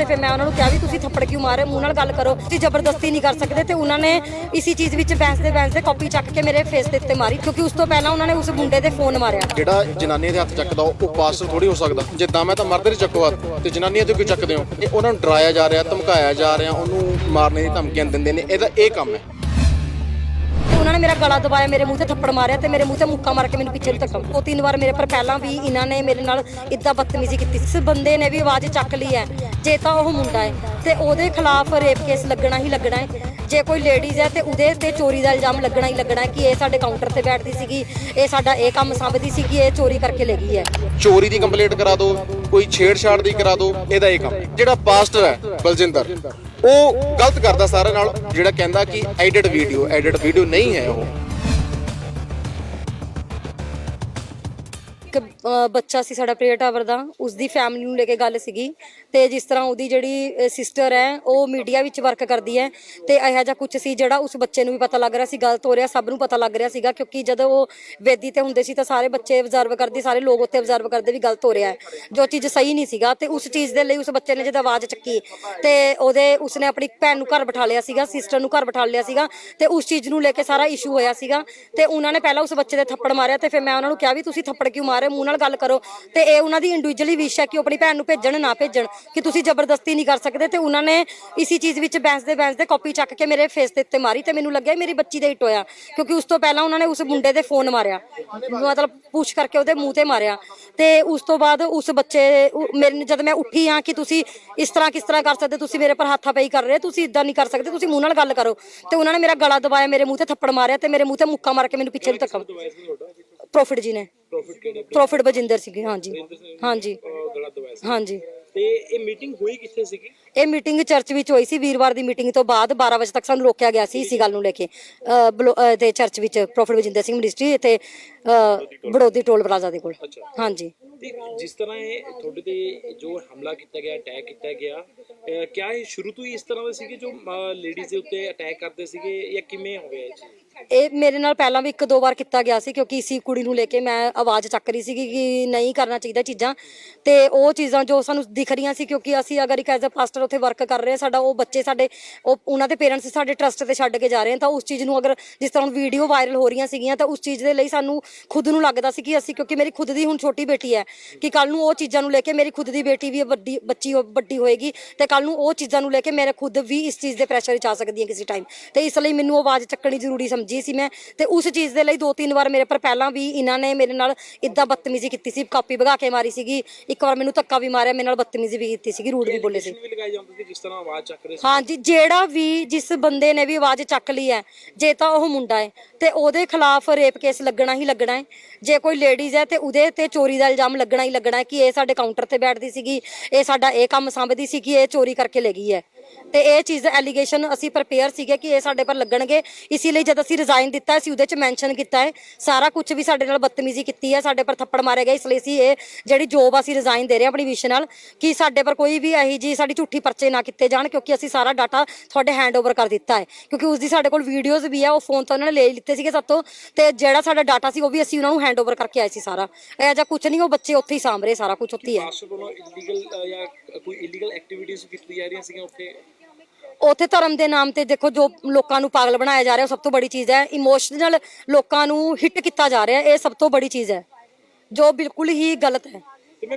ਤੇ ਫਿਰ ਮੈਂ ਉਹਨਾਂ ਨੂੰ ਕਿਹਾ ਵੀ ਤੁਸੀਂ ਥੱਪੜ ਕਿਉਂ ਮਾਰੇ ਮੂੰਹ ਨਾਲ ਗੱਲ ਕਰੋ। ਤੁਸੀਂ ਜ਼ਬਰਦਸਤੀ ਨਹੀਂ ਕਰ ਸਕਦੇ ਤੇ ਉਹਨਾਂ ਨੇ ਇਸੀ ਚੀਜ਼ ਵਿੱਚ ਬੈਂਸ ਦੇ ਬੈਂਸ ਦੇ ਕਾਪੀ ਚੱਕ ਕੇ ਮੇਰੇ ਫੇਸ ਦੇ ਉੱਤੇ ਮਾਰੀ ਕਿਉਂਕਿ ਉਸ ਤੋਂ ਪਹਿਲਾਂ ਉਹਨਾਂ ਨੇ ਉਸ ਮੁੰਡੇ ਦੇ ਫੋਨ ਮਾਰਿਆ। ਜਿਹੜਾ ਜਨਾਨੀ ਦੇ ਹੱਥ ਚੱਕਦਾ, ਉਹ ਪਾਸਟਰ ਥੋੜੀ ਹੋ ਸਕਦਾ। ਜਿੱਦਾਂ ਮੈਂ ਤਾਂ ਮਰਦ ਦੇ ਚੱਕੋ ਹੱਥ, ਤੇ ਜਨਾਨੀਆਂ ਤੇ ਕਿਉਂ ਚੱਕਦੇ ਹੋ? ਇਹ ਉਹਨਾਂ ਨੂੰ ਡਰਾਇਆ ਜਾ ਰਿਹਾ, ਧਮਕਾਇਆ ਜਾ ਰਿਹਾ, ਉਹਨੂੰ ਮਾਰਨੇ ਦੀ ਧਮਕੀਆਂ ਦਿੰਦੇ ਨੇ। ਇਹਦਾ ਇਹ ਕੰਮ ਹੈ। ਉਹਨਾਂ ਨੇ ਮੇਰਾ ਗਲਾ ਦਬਾਇਆ, ਮੇਰੇ ਮੂੰਹ ਤੇ ਥੱਪੜ ਮਾਰਿਆ ਤੇ ਮੇਰੇ ਮੂੰਹ ਤੇ ਮੁੱਕਾ ਮਾਰ ਕੇ ਮੈਨੂੰ ਪਿੱਛੇ ਨੂੰ ਧੱਕਾ ਉਹ ਤਿੰਨ ਵਾਰ ਮੇਰੇ ਪਰ ਪਹਿਲਾਂ ਵੀ ਇਹਨਾਂ ਨੇ ਮੇਰੇ ਨਾਲ ਇਦਾਂ ਬਦਤਮੀਜ਼ੀ ਕੀਤੀ ਇਸ ਬੰਦੇ ਨੇ ਵੀ ਆਵਾਜ਼ ਚੱਕ ਲਈ ਹੈ, ਜੇ ਤਾਂ ਉਹ ਮੁੰਡਾ ਹੈ ਤੇ ਉਹਦੇ ਖਿਲਾਫ ਰੇਪ ਕੇਸ ਲੱਗਣਾ ਹੀ ਲੱਗਣਾ ਹੈ। ਜੇ ਕੋਈ ਲੇਡੀਜ਼ ਹੈ ਤੇ ਉਹਦੇ ਤੇ ਚੋਰੀ ਦਾ ਇਲਜ਼ਾਮ ਲੱਗਣਾ ਹੀ ਲੱਗਣਾ ਕਿ ਇਹ ਸਾਡੇ ਕਾਊਂਟਰ ਤੇ ਬੈਠਦੀ ਸੀਗੀ, ਇਹ ਸਾਡਾ ਇਹ ਕੰਮ ਸੰਭਦੀ ਸੀ ਕਿ ਇਹ ਚੋਰੀ ਕਰਕੇ ਲੈ ਗਈ ਹੈ। ਚੋਰੀ ਦੀ ਕੰਪਲੇਂਟ ਕਰਾ ਦਿਓ, ਕੋਈ ਛੇੜਛਾੜ ਦੀ ਕਰਾ ਦਿਓ, ਇਹਦਾ ਇਹ ਕੰਮ। ਜਿਹੜਾ ਪਾਸਟਰ ਹੈ, ਬਲਜਿੰਦਰ ਉਹ ਗਲਤ ਕਰਦਾ ਸਾਰਿਆਂ ਨਾਲ, ਜਿਹੜਾ ਕਹਿੰਦਾ ਕਿ ਐਡਿਟ ਵੀਡੀਓ ਐਡਿਟ ਵੀਡੀਓ ਨਹੀਂ ਹੈ ਉਹ। ਇੱਕ ਅ, ਬੱਚਾ ਸੀ ਸਾਡਾ ਪ੍ਰਿਆ ਟਾਵਰ ਦਾ ਉਸ ਦੀ ਫੈਮਿਲੀ ਨੂੰ ਲੈ ਕੇ ਗੱਲ ਸੀਗੀ ਤੇ ਜਿਸ ਤਰ੍ਹਾਂ ਉਹਦੀ ਜਿਹੜੀ ਸਿਸਟਰ ਹੈ ਉਹ ਮੀਡੀਆ ਵਿੱਚ ਵਰਕ ਕਰਦੀ ਹੈ ਤੇ ਇਹੋ ਜਿਹਾ ਕੁਝ ਸੀ ਜਿਹੜਾ ਉਸ ਬੱਚੇ ਨੂੰ ਵੀ ਪਤਾ ਲੱਗ ਰਿਹਾ ਸੀ ਗਲਤ ਹੋ ਰਿਹਾ ਸਭ ਨੂੰ ਪਤਾ ਲੱਗ ਰਿਹਾ ਸੀਗਾ ਕਿਉਂਕਿ ਜਦੋਂ ਉਹ ਵੇਦੀ ਤੇ ਹੁੰਦੇ ਸੀ ਤਾਂ ਸਾਰੇ ਬੱਚੇ ਅਬਜ਼ਰਵ ਕਰਦੇ ਸਾਰੇ ਲੋਕ ਉੱਥੇ ਅਬਜ਼ਰਵ ਕਰਦੇ ਵੀ ਗਲਤ ਹੋ ਰਿਹਾ ਹੈ। ਜੋ ਚੀਜ਼ ਸਹੀ ਨਹੀਂ ਸੀਗਾ ਤੇ ਉਸ ਚੀਜ਼ ਦੇ ਲਈ ਉਸ ਬੱਚੇ ਨੇ ਜਦੋਂ ਆਵਾਜ਼ ਚੱਕੀ ਤੇ ਉਹਦੇ ਉਸਨੇ ਆਪਣੀ ਭੈਣ ਨੂੰ ਘਰ ਬਿਠਾ ਲਿਆ ਸੀਗਾ ਸਿਸਟਰ ਨੂੰ ਘਰ ਬਿਠਾ ਲਿਆ ਸੀਗਾ ਤੇ ਉਸ ਚੀਜ਼ ਨੂੰ ਲੈ ਕੇ ਸਾਰਾ ਇਸ਼ੂ ਹੋਇਆ ਸੀਗਾ ਤੇ ਉਹਨਾਂ ਨੇ ਪਹਿਲਾਂ ਉਸ ਬੱਚੇ ਦੇ ਥੱਪੜ ਮਾਰਿਆ ਤੇ ਫਿਰ ਮੈਂ ਉਹਨਾਂ ਨੂੰ ਕਿਹਾ ਵੀ ਤੁਸੀਂ ਥੱਪੜ ਕਿਉਂ ਮਾਰੇ ਮੂੰਹ ਨਾਲ ਗੱਲ ਕਰੋ ਤੇ ਇਹ ਉਹਨਾਂ ਦੀ ਇੰਡੀਵਿਜੂਅਲੀ ਵਿਸ਼ ਹੈ ਕਿ ਉਹ ਆਪਣੀ ਭੈਣ ਨੂੰ ਭੇਜਣ ਨਾ ਭੇਜਣ। ਕਿ ਤੁਸੀਂ ਜ਼ਬਰਦਸਤੀ ਨਹੀਂ ਕਰ ਸਕਦੇ ਤੇ ਉਹਨਾਂ ਨੇ ਇਸੀ ਚੀਜ਼ ਵਿੱਚ ਬੈਂਸ ਦੇ ਬੈਂਸ ਦੇ ਕਾਪੀ ਚੱਕ ਕੇ ਮੇਰੇ ਫੇਸ ਦੇ ਉੱਤੇ ਮਾਰੀ ਤੇ ਮੈਨੂੰ ਲੱਗਿਆ ਮੇਰੀ ਬੱਚੀ ਦੇ ਹਿੱਟ ਹੋਇਆ ਕਿਉਂਕਿ ਉਸ ਤੋਂ ਪਹਿਲਾਂ ਉਹਨਾਂ ਨੇ ਉਸ ਮੁੰਡੇ ਦੇ ਫੋਨ ਮਾਰਿਆ। ਮਤਲਬ ਪੁਸ਼ ਕਰਕੇ ਉਹਦੇ ਮੂੰਹ ਤੇ ਮਾਰਿਆ। ਤੇ ਉਸ ਤੋਂ ਬਾਅਦ ਉਸ ਬੱਚੇ ਮੇਰੇ ਜਦ ਮੈਂ ਉੱਠੀ ਆ ਕਿ ਤੁਸੀਂ ਇਸ ਤਰ੍ਹਾਂ ਕਿਸ ਤਰ੍ਹਾਂ ਕਰ ਸਕਦੇ ਤੁਸੀਂ ਮੇਰੇ ਪਰ ਹੱਥਾਪਾਈ ਕਰ ਰਹੇ ਹੋ, ਤੁਸੀਂ ਇਦਾਂ ਨਹੀਂ ਕਰ ਸਕਦੇ ਤੁਸੀਂ ਮੂੰਹ ਨਾਲ ਗੱਲ ਕਰੋ। ਤੇ ਉਹਨਾਂ ਨੇ ਮੇਰਾ ਗਲਾ ਦਬਾਇਆ ਮੇਰੇ ਮੂੰਹ ਤੇ ਥੱਪੜ ਮਾਰਿਆ ਤੇ ਮੇਰੇ ਮੂੰਹ ਤੇ ਮੁੱਕਾ ਮਾਰ ਕੇ ਮੈਨੂੰ ਪਿੱਛੇ ਨੂੰ ਧੱਕਾ ਪ੍ਰੋਫਿਟ ਜੀ ਨੇ। ਪ੍ਰੋਫਿਟ ਬਜਿੰਦਰ ਸੀਗੇ ਹਾਂਜੀ। ਹਾਂਜੀ। ਹਾਂਜੀ। ਤੇ ਇਹ ਮੀਟਿੰਗ ਹੋਈ ਕਿੱਥੇ ਸੀਗੀ? ਇਹ ਮੀਟਿੰਗ ਚਰਚ ਵਿੱਚ ਹੋਈ ਸੀ ਵੀਰਵਾਰ ਦੀ ਮੀਟਿੰਗ ਤੋਂ ਬਾਅਦ 12 ਵਜੇ ਤੱਕ ਸਾਨੂੰ ਰੋਕਿਆ ਗਿਆ ਸੀ ਇਸੀ ਗੱਲ ਨੂੰ ਲੈ ਕੇ। ਬਲੋ- ਤੇ ਚਰਚ ਵਿੱਚ ਪ੍ਰੋਫਿਟ ਬਜਿੰਦਰ ਸਿੰਘ ਮਿਨਿਸਟਰੀ ਅਹ ਬੜੋਦੀ ਟੋਲ ਪਲਾਜ਼ਾ ਦੇ ਕੋਲ। ਹਾਂਜੀ। ਤੇ ਜਿਸ ਤਰ੍ਹਾਂ ਇਹ ਤੁਹਾਡੇ ਤੇ ਜੋ ਹਮਲਾ ਕੀਤਾ ਗਿਆ ਅਟੈਕ ਕੀਤਾ ਗਿਆ ਅਹ ਕਿਆ ਇਹ ਸ਼ੁਰੂ ਤੋਂ ਹੀ ਇਸ ਤਰ੍ਹਾਂ ਦੇ ਸੀਗੇ ਜੋ ਲੇਡੀਜ਼ ਦੇ ਉੱਤੇ ਅਟੈਕ ਕਰਦੇ ਸੀਗੇ ਜਾਂ ਕਿਵੇਂ ਹੋਇਆ ਇਹ ਚੀਜ਼? ਇਹ ਮੇਰੇ ਨਾਲ ਪਹਿਲਾਂ ਵੀ ਇੱਕ ਦੋ ਵਾਰ ਕੀਤਾ ਗਿਆ ਸੀ ਕਿਉਂਕਿ ਇਸੀ ਕੁੜੀ ਨੂੰ ਲੈ ਕੇ ਮੈਂ ਆਵਾਜ਼ ਚੱਕ ਰਹੀ ਸੀ ਕਿ ਨਹੀਂ ਕਰਨਾ ਚਾਹੀਦਾ ਚੀਜ਼ਾਂ। ਤੇ ਉਹ ਚੀਜ਼ਾਂ ਜੋ ਸਾਨੂੰ ਦਿਖ ਰਹੀਆਂ ਸੀ ਕਿਉਂਕਿ ਅਸੀਂ ਅਗਰ ਇੱਕ ਐਜ਼ ਅ ਪਾਸਟਰ ਉੱਥੇ ਵਰਕ ਕਰ ਰਹੇ ਹਾਂ, ਸਾਡਾ ਉਹ ਬੱਚੇ ਸਾਡੇ, ਉਹ ਉਹਨਾਂ ਦੇ ਪੇਰੈਂਟਸ ਸਾਡੇ ਟਰਸਟ ਤੇ ਛੱਡ ਕੇ ਜਾ ਰਹੇ ਹਨ ਤਾਂ ਉਸ ਚੀਜ਼ ਨੂੰ ਅਗਰ ਜਿਸ ਤਰ੍ਹਾਂ ਵੀਡੀਓ ਵਾਇਰਲ ਹੋ ਰਹੀਆਂ ਸੀਗੀਆਂ, ਤਾਂ ਉਸ ਚੀਜ਼ ਦੇ ਲਈ ਸਾਨੂੰ ਖੁਦ ਨੂੰ ਲੱਗਦਾ ਸੀ ਕਿ ਅਸੀਂ ਕਿਉਂਕਿ ਮੇਰੀ ਖੁਦ ਦੀ ਹੁਣ ਛੋਟੀ ਬੇਟੀ ਹੈ ਕਿ ਕੱਲ ਨੂੰ ਉਹ ਚੀਜ਼ਾਂ ਨੂੰ ਲੈ ਕੇ ਮੇਰੀ ਖੁਦ ਦੀ ਬੇਟੀ ਵੀ ਵੱਡੀ, ਬੱਚੀ ਵੱਡੀ ਹੋਏਗੀ ਤੇ ਕੱਲ ਨੂੰ ਉਹ ਚੀਜ਼ਾਂ ਨੂੰ ਲੈ ਕੇ ਮੇਰੇ ਖੁਦ ਵੀ ਇਸ ਚੀਜ਼ ਦੇ ਪ੍ਰੈਸ਼ਰ ਵਿੱਚ ਆ ਸਕਦੀ ਹੈ ਕਿਸੇ ਟਾਈਮ ਤੇ ਇਸ ਲਈ ਮੈਨੂੰ ਆਵਾਜ਼ ਚੱਕਣੀ ਜ਼ਰੂਰੀ ਸਮਝ। ਸੀ ਮੈਂ ਤੇ ਉਸ ਚੀਜ਼ ਦੇ ਲਈ ਦੋ ਤਿੰਨ ਵਾਰ ਮੇਰੇ ਪਰ ਪਹਿਲਾਂ ਵੀ ਇਹਨਾਂ ਨੇ ਮੇਰੇ ਨਾਲ ਇਦਾਂ ਬਦਤਮੀਜ਼ੀ ਕੀਤੀ ਸੀ ਕਾਪੀ ਭਗਾ ਕੇ ਮਾਰੀ ਸੀਗੀ। ਇੱਕ ਵਾਰ ਮੈਨੂੰ ਧੱਕਾ ਵੀ ਮਾਰਿਆ ਮੇਰੇ ਨਾਲ ਬਦਤਮੀਜ਼ੀ ਵੀ ਕੀਤੀ ਸੀਗੀ ਰੂਡ ਵੀ ਬੋਲੇ ਸੀ। ਵੀ ਲਗਾਏ ਜਾਂਦੇ ਸੀ ਜਿਸ ਤਰ੍ਹਾਂ ਆਵਾਜ਼ ਚੱਕ ਰਹੇ ਸੀ। ਹਾਂਜੀ ਜਿਹੜਾ ਵੀ ਜਿਸ ਬੰਦੇ ਨੇ ਵੀ ਆਵਾਜ਼ ਚੱਕ ਲਈ ਹੈ ਜੇ ਤਾਂ ਉਹ ਮੁੰਡਾ ਹੈ ਤੇ ਉਹਦੇ ਖਿਲਾਫ ਰੇਪ ਕੇਸ ਲੱਗਣਾ ਹੀ ਲੱਗਣਾ ਹੈ। ਜੇ ਕੋਈ ਲੇਡੀਜ਼ ਹੈ ਤੇ ਉਹਦੇ ਤੇ ਚੋਰੀ ਦਾ ਇਲਜ਼ਾਮ ਲੱਗਣਾ ਹੀ ਲੱਗਣਾ ਹੈ ਕਿ ਇਹ ਸਾਡੇ ਕਾਊਂਟਰ ਤੇ ਬੈਠਦੀ ਸੀਗੀ ਇਹ ਸਾਡਾ ਇਹ ਕੰਮ ਸੰਭਦੀ ਸੀ ਕਿ ਇਹ ਚੋਰੀ ਕਰਕੇ ਲੈ ਗਈ ਹੈ। ਤੇ ਇਹ ਚੀਜ਼ ਐਲੀਗੇਸ਼ਨ ਅਸੀਂ ਪ੍ਰਪੇਅਰ ਸੀਗੇ ਕਿ ਇਹ ਸਾਡੇ ਪਰ ਲੱਗਣਗੇ। ਇਸੇ ਲਈ ਜਦ ਅਸੀਂ ਰਿਜ਼ਾਈਨ ਦਿੱਤਾ ਸੀ ਉਹਦੇ ਚ ਮੈਂਸ਼ਨ ਕੀਤਾ ਹੈ। ਸਾਰਾ ਕੁਝ ਵੀ ਸਾਡੇ ਨਾਲ ਬਦਤਮੀਜ਼ੀ ਕੀਤੀ ਹੈ, ਸਾਡੇ ਪਰ ਥੱਪੜ ਮਾਰੇ ਗਏ। ਇਸ ਲਈ ਅਸੀਂ ਇਹ ਜਿਹੜੀ ਜੋਬ ਅਸੀਂ ਰਿਜ਼ਾਈਨ ਦੇ ਰਹੇ ਹਾਂ ਆਪਣੀ ਵਿਸ਼ ਨਾਲ, ਕਿ ਸਾਡੇ ਪਰ ਕੋਈ ਵੀ ਇਹੀ ਜੀ ਸਾਡੀ ਝੂਠੀ ਪਰਚੇ ਨਾ ਕੀਤੇ ਜਾਣ, ਕਿਉਂਕਿ ਅਸੀਂ ਸਾਰਾ ਡਾਟਾ ਤੁਹਾਡੇ ਹੈਂਡਓਵਰ ਕਰ ਦਿੱਤਾ ਹੈ। ਕਿਉਂਕਿ ਉਸ ਦੀ ਸਾਡੇ ਕੋਲ ਵੀਡੀਓਜ਼ ਵੀ ਹੈ ਉਹ ਫੋਨ ਤੋਂ ਉਹਨਾਂ ਨੇ ਲੈ ਹੀ ਲਿੱਤੇ ਸੀਗੇ ਸਭ ਤੋਂ ਤੇ ਜਿਹੜਾ ਸਾਡਾ ਡਾਟਾ ਸੀ, ਉਹ ਵੀ ਅਸੀਂ ਉਹਨਾਂ ਨੂੰ ਹੈਂਡਓਵਰ ਕਰਕੇ ਆਏ ਸੀ ਸਾਰਾ। ਇਹ ਜਾਂ ਕੁਝ ਨਹੀਂ, ਉਹ ਬੱਚੇ ਉੱਥੇ ਹੀ ਸਾਂਭ ਰਹੇ, ਸਾਰਾ ਕੁਝ ਉੱਥੇ ਹੀ ਹੈ। ਕੋਈ ਇਲੀਗਲ ਐਕਟੀਵਿਟੀਜ਼ ਕੀਤੀ ਜਾ ਰਹੀਆਂ ਸੀਗੀਆਂ ਉੱਥੇ? ਉਥੇ ਧਰਮ ਦੇ ਨਾਮ ਤੇ ਦੇਖੋ ਜੋ ਲੋਕਾਂ ਨੂੰ ਪਾਗਲ ਬਣਾਇਆ ਜਾ ਰਿਹਾ, ਉਹ ਸਭ ਤੋਂ ਬੜੀ ਚੀਜ਼ ਹੈ। ਇਮੋਸ਼ਨਲ ਲੋਕਾਂ ਨੂੰ ਹਿੱਟ ਕੀਤਾ ਜਾ ਰਿਹਾ, ਇਹ ਸਭ ਤੋਂ ਬੜੀ ਚੀਜ਼ ਹੈ। ਜੋ ਬਿਲਕੁਲ ਹੀ ਗਲਤ ਹੈ। ਤੇ ਮੈਂ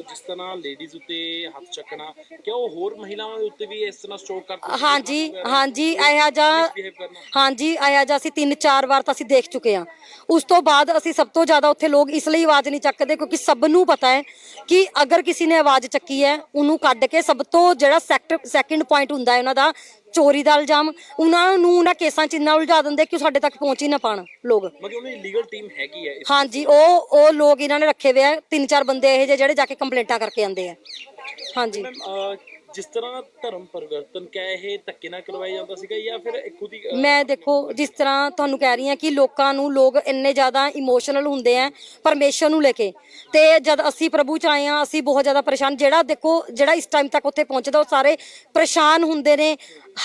ਜਿਸ ਤਰ੍ਹਾਂ ਲੇਡੀਜ਼ ਉੱਤੇ ਹੱਥ ਚੱਕਣਾ ਕਿਆ ਉਹ ਹੋਰ ਮਹਿਲਾਵਾਂ ਦੇ ਉੱਤੇ ਵੀ ਇਸ ਤਰ੍ਹਾਂ ਸਟ੍ਰੋਕ ਕਰਦੇ ਸੀ? ਹਾਂਜੀ ਹਾਂਜੀ ਇਹੋ ਜਿਹਾ Misbehave ਕਰਨਾ। ਹਾਂਜੀ ਇਹੋ ਜਿਹਾ ਅਸੀਂ ਤਿੰਨ ਚਾਰ ਵਾਰ ਤਾਂ ਅਸੀਂ ਦੇਖ ਚੁੱਕੇ ਹਾਂ ਉਸ ਤੋਂ ਬਾਅਦ ਅਸੀਂ ਸਭ ਤੋਂ ਜ਼ਿਆਦਾ ਉੱਥੇ ਲੋਕ ਇਸ ਲਈ ਆਵਾਜ਼ ਨਹੀਂ ਚੱਕਦੇ ਕਿਉਂਕਿ ਸਭ ਨੂੰ ਪਤਾ ਹੈ ਕਿ ਅਗਰ ਕਿਸੇ ਨੇ ਆਵਾਜ਼ ਚੱਕੀ ਹੈ ਉਹਨੂੰ ਕੱਢ ਕੇ ਸਭ ਤੋਂ ਜਿਹੜਾ ਸੈਕਟਰ ਸੈਕਿੰਡ ਪੁਆਇੰਟ ਹੁੰਦਾ ਹੈ ਉਹਨਾਂ ਦਾ ਚੋਰੀ ਦਾ ਇਲਜ਼ਾਮ ਉਹਨਾਂ ਨੂੰ ਉਹਨਾਂ ਕੇਸਾਂ 'ਚ ਇੰਨਾ ਉਲਝਾ ਦਿੰਦੇ ਕਿ ਉਹ ਸਾਡੇ ਤੱਕ ਪਹੁੰਚ ਹੀ ਨਾ ਪਾਣ ਲੋਕ। ਮਤਲਬ ਉਹਨਾਂ ਦੀ ਲੀਗਲ ਟੀਮ ਹੈਗੀ ਹੈ ਇਸ- ਹਾਂਜੀ ਉਹ ਉਹ ਲੋਕ ਇਹਨਾਂ ਨੇ ਰੱਖੇ ਹੋਏ ਆ ਤਿੰਨ ਚਾਰ ਬੰਦੇ ਇਹ ਜਿਹੇ ਜਿਹੜੇ ਜਾ ਕੇ ਕੰਪਲੇਂਟਾਂ ਕਰਕੇ ਆਉਂਦੇ ਆ। ਹਾਂਜੀ। ਮੈਮ ਜਿਸ ਤਰ੍ਹਾਂ ਧਰਮ ਪਰਿਵਰਤਨ ਕਿਆ ਇਹ ਧੱਕੇ ਨਾਲ ਕਰਵਾਇਆ ਜਾਂਦਾ ਸੀਗਾ ਜਾਂ ਫਿਰ ਇਹ ਖੁਦ ਹੀ ਮੈਂ ਦੇਖੋ, ਜਿਸ ਤਰ੍ਹਾਂ ਤੁਹਾਨੂੰ ਕਹਿ ਰਹੀ ਹਾਂ ਕਿ ਲੋਕਾਂ ਨੂੰ ਲੋਕ ਇੰਨੇ ਜ਼ਿਆਦਾ ਇਮੋਸ਼ਨਲ ਹੁੰਦੇ ਆ ਪਰਮੇਸ਼ਰ ਨੂੰ ਲੈ ਕੇ। ਤੇ ਜਦ ਅਸੀਂ ਪ੍ਰਭੂ ਚ ਆਏ ਆ ਅਸੀਂ ਬਹੁਤ ਜ਼ਿਆਦਾ ਪਰੇਸ਼ਾਨ। ਜਿਹੜਾ ਦੇਖੋ, ਜਿਹੜਾ ਇਸ ਟਾਈਮ ਤੱਕ ਉੱਥੇ ਪਹੁੰਚਦਾ, ਉਹ ਸਾਰੇ ਪਰੇਸ਼ਾਨ ਹੁੰਦੇ ਨੇ,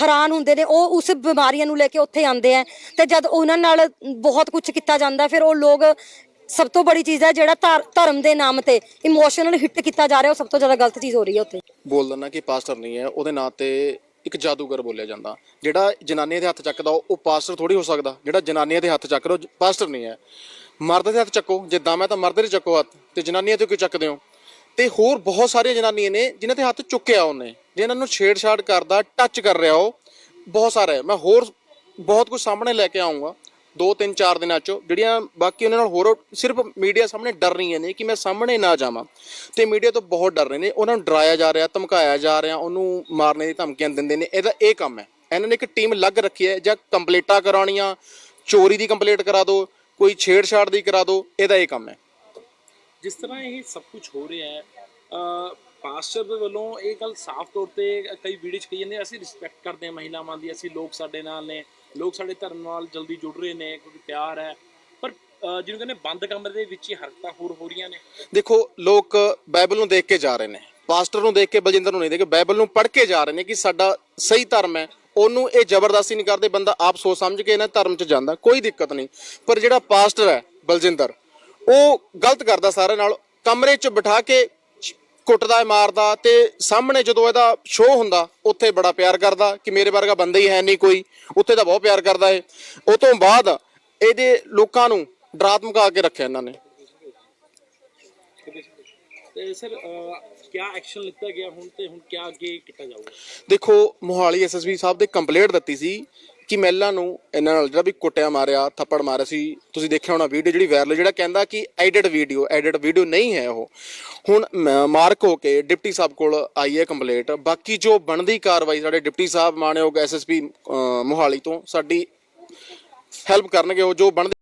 ਹੈਰਾਨ ਹੁੰਦੇ ਨੇ। ਉਹ ਉਸ ਬਿਮਾਰੀਆਂ ਨੂੰ ਲੈ ਕੇ ਉੱਥੇ ਆਉਂਦੇ ਆ। ਤੇ ਜਦ ਉਹਨਾਂ ਨਾਲ ਬਹੁਤ ਕੁਝ ਕੀਤਾ ਜਾਂਦਾ, ਫਿਰ ਉਹ ਲੋਕ ਸਭ ਤੋਂ ਬੜੀ ਚੀਜ਼ ਹੈ ਜਿਹੜਾ ਧਰ- ਧਰਮ ਦੇ ਨਾਮ ਤੇ ਇਮੋਸ਼ਨਲ ਹਿੱਟ ਕੀਤਾ ਜਾ ਰਿਹਾ, ਉਹ ਸਭ ਤੋਂ ਜ਼ਿਆਦਾ ਗਲਤ ਚੀਜ਼ ਹੋ ਰਹੀ ਹੈ ਉੱਥੇ। ਬੋਲ ਦਿੰਦਾ ਕਿ ਪਾਸਟਰ ਨਹੀਂ ਹੈ, ਉਹਦੇ ਨਾਂ ਤੇ ਇੱਕ ਜਾਦੂਗਰ ਬੋਲਿਆ ਜਾਂਦਾ। ਜਿਹੜਾ ਜਨਾਨੀਆਂ ਦੇ ਹੱਥ ਚੱਕਦਾ, ਉਹ ਪਾਸਟਰ ਥੋੜੀ ਹੋ ਸਕਦਾ। ਜਿਹੜਾ ਜਨਾਨੀਆਂ ਦੇ ਹੱਥ ਚੱਕ ਰਿਹਾ, ਉਹ ਜ- ਪਾਸਟਰ ਨਹੀਂ ਹੈ। ਮਰਦ ਦੇ ਹੱਥ ਚੱਕੋ ਜਿੱਦਾਂ ਮੈਂ ਤਾਂ ਮਰਦ ਦੇ ਚੱਕੋ ਹੱਥ, ਤੇ ਜਨਾਨੀਆਂ ਤੇ ਕਿਉਂ ਚੱਕਦੇ ਹੋ? ਤੇ ਹੋਰ ਬਹੁਤ ਸਾਰੀਆਂ ਜਨਾਨੀਆਂ ਨੇ, ਜਿਨ੍ਹਾਂ ਤੇ ਹੱਥ ਚੁੱਕਿਆ ਉਹਨੇ ਜਿਨ੍ਹਾਂ ਨੂੰ ਛੇੜਛਾੜ ਕਰਦਾ ਟੱਚ ਕਰ ਰਿਹਾ ਉਹ, ਬਹੁਤ ਸਾਰਾ। ਹੈ ਮੈਂ ਹੋਰ ਬਹੁਤ ਕੁਝ ਸਾਹਮਣੇ ਲੈ ਕੇ ਆਉਂਗਾ ਦੋ ਤਿੰਨ ਚਾਰ ਦਿਨਾਂ ਚ ਜਿਹੜੀਆਂ ਬਾਕੀ ਉਹਨਾਂ ਨਾਲ ਹੋਰ ਸਿਰਫ ਮੀਡੀਆ ਸਾਹਮਣੇ ਡਰ ਰਹੀਆਂ ਨੇ ਕਿ ਮੈਂ ਸਾਹਮਣੇ ਨਾ ਜਾਵਾਂ। ਤੇ ਮੀਡੀਆ ਤੋਂ ਬਹੁਤ ਡਰ ਰਹੇ ਨੇ। ਉਹਨਾਂ ਨੂੰ ਡਰਾਇਆ ਜਾ ਰਿਹਾ, ਧਮਕਾਇਆ ਜਾ ਰਿਹਾ, ਉਹਨੂੰ ਮਾਰਨੇ ਦੀ ਧਮਕੀਆਂ ਦਿੰਦੇ ਨੇ। ਇਹਦਾ ਇਹ ਕੰਮ ਹੈ। ਇਹਨਾਂ ਨੇ ਇੱਕ ਟੀਮ ਲੱਗ ਰੱਖੀ ਹੈ, ਜਾਂ ਕੰਪਲੀਟਾਂ ਕਰਾਉਣੀਆਂ, ਚੋਰੀ ਦੀ ਕੰਪਲੀਟ ਕਰਾ ਦਿਓ ਕੋਈ ਛੇੜਛਾੜ ਦੀ ਕਰਾ ਦਿਓ ਇਹਦਾ ਇਹ ਕੰਮ ਹੈ। ਜਿਸ ਤਰ੍ਹਾਂ ਇਹ ਸਭ ਕੁਝ ਹੋ ਰਿਹਾ ਹੈ ਪਾਸਟਰ ਦੇ ਵੱਲੋਂ ਇਹ ਗੱਲ ਸਾਫ਼ ਤੌਰ ਤੇ ਕਈ ਵੀਡੀਓ 'ਚ ਕਹੀ ਜਾਂਦੇ ਅਸੀਂ ਰਿਸਪੈਕਟ ਕਰਦੇ ਹਾਂ ਮਹਿਲਾਵਾਂ ਦੀ, ਅਸੀਂ ਲੋਕ ਸਾਡੇ ਨਾਲ ਨੇ, ਲੋਕ ਸਾਡੇ ਧਰਮ ਨਾਲ ਜਲਦੀ ਜੁੜ ਰਹੇ ਨੇ ਕਿਉਂਕਿ ਪਿਆਰ ਹੈ। ਪਰ ਜਿਹਨੂੰ ਕਹਿੰਦੇ ਬੰਦ ਕਮਰੇ ਦੇ ਵਿੱਚ ਹੀ ਹਰਕਤਾਂ ਹੋਰ ਹੋ ਰਹੀਆਂ ਨੇ। ਦੇਖੋ, ਲੋਕ ਬਾਈਬਲ ਨੂੰ ਦੇਖ ਕੇ ਜਾ ਰਹੇ ਨੇ, ਪਾਸਟਰ ਨੂੰ ਦੇਖ ਕੇ, ਬਲਜਿੰਦਰ ਨੂੰ ਨਹੀਂ ਦੇਖ ਕੇ ਬਾਈਬਲ ਨੂੰ ਪੜ੍ਹ ਕੇ ਜਾ ਰਹੇ ਨੇ ਕਿ ਸਾਡਾ ਸਹੀ ਧਰਮ ਹੈ, ਉਹਨੂੰ ਇਹ ਜ਼ਬਰਦਸਤੀ ਨਹੀਂ ਕਰਦੇ, ਬੰਦਾ ਆਪ ਸੋਚ ਸਮਝ ਕੇ ਇਹਨਾਂ ਧਰਮ 'ਚ ਜਾਂਦਾ, ਕੋਈ ਦਿੱਕਤ ਨਹੀਂ। ਪਰ ਜਿਹੜਾ ਪਾਸਟਰ ਹੈ, ਬਲਜਿੰਦਰ, ਉਹ ਗਲਤ ਕਰਦਾ ਸਾਰਿਆਂ ਨਾਲ, ਕਮਰੇ 'ਚ ਬਿਠਾ ਕੇ ਕੁੱਟਦਾ ਮਾਰਦਾ ਤੇ ਸਾਹਮਣੇ ਜਦੋਂ ਇਹਦਾ ਸ਼ੋਅ ਹੁੰਦਾ ਉੱਥੇ ਬੜਾ ਪਿਆਰ ਕਰਦਾ ਕਿ ਮੇਰੇ ਵਰਗਾ ਬੰਦਾ ਹੀ ਹੈ ਨਹੀਂ ਕੋਈ ਉੱਥੇ ਤਾਂ ਬਹੁਤ ਪਿਆਰ ਕਰਦਾ ਏ ਉਹ ਤੋਂ ਬਾਅਦ ਇਹਦੇ ਲੋਕਾਂ ਨੂੰ ਡਰਾ ਧਮਕਾ ਕੇ ਰੱਖਿਆ ਇਹਨਾਂ ਨੇ। ਤੇ ਸਰ ਕੀ ਐਕਸ਼ਨ ਲਿੱਤਾ ਗਿਆ ਹੁਣ ਤੇ ਹੁਣ ਕੀ ਅੱਗੇ ਕੀਤਾ ਜਾਊਗਾ? ਦੇਖੋ ਮੋਹਾਲੀ ਐਸਐਸਬੀ ਸਾਹਿਬ ਦੇ ਕੰਪਲੇਂਟ ਦਿੱਤੀ ਸੀ ਕਿ ਮਹਿਲਾ ਨੂੰ ਇਹਨਾਂ ਨਾਲ ਜਿਹੜਾ ਵੀ ਕੁੱਟਿਆ ਮਾਰਿਆ, ਥੱਪੜ ਮਾਰਿਆ ਸੀ, ਤੁਸੀਂ ਦੇਖਿਆ ਹੋਣਾ ਵੀਡੀਓ ਜਿਹੜੀ ਵਾਇਰਲ ਜਿਹੜਾ ਕਹਿੰਦਾ ਕਿ ਐਡਿਟ ਵੀਡੀਓ ਐਡਿਟ ਵੀਡੀਓ ਨਹੀਂ ਹੈ ਉਹ। ਹੁਣ ਮਾਰਕ ਹੋ ਕੇ ਡਿਪਟੀ ਸਾਹਿਬ ਕੋਲ ਆਈ ਹੈ ਕੰਪਲੇਂਟ। ਬਾਕੀ ਜੋ ਬਣਦੀ ਕਾਰਵਾਈ ਸਾਡੇ ਡਿਪਟੀ ਸਾਹਿਬ, ਮਾਨਯੋਗ ਐਸਐਸਪੀ ਮੋਹਾਲੀ ਤੋਂ, ਸਾਡੀ ਹੈਲਪ ਕਰਨਗੇ ਉਹ ਜੋ ਬਣਦੀ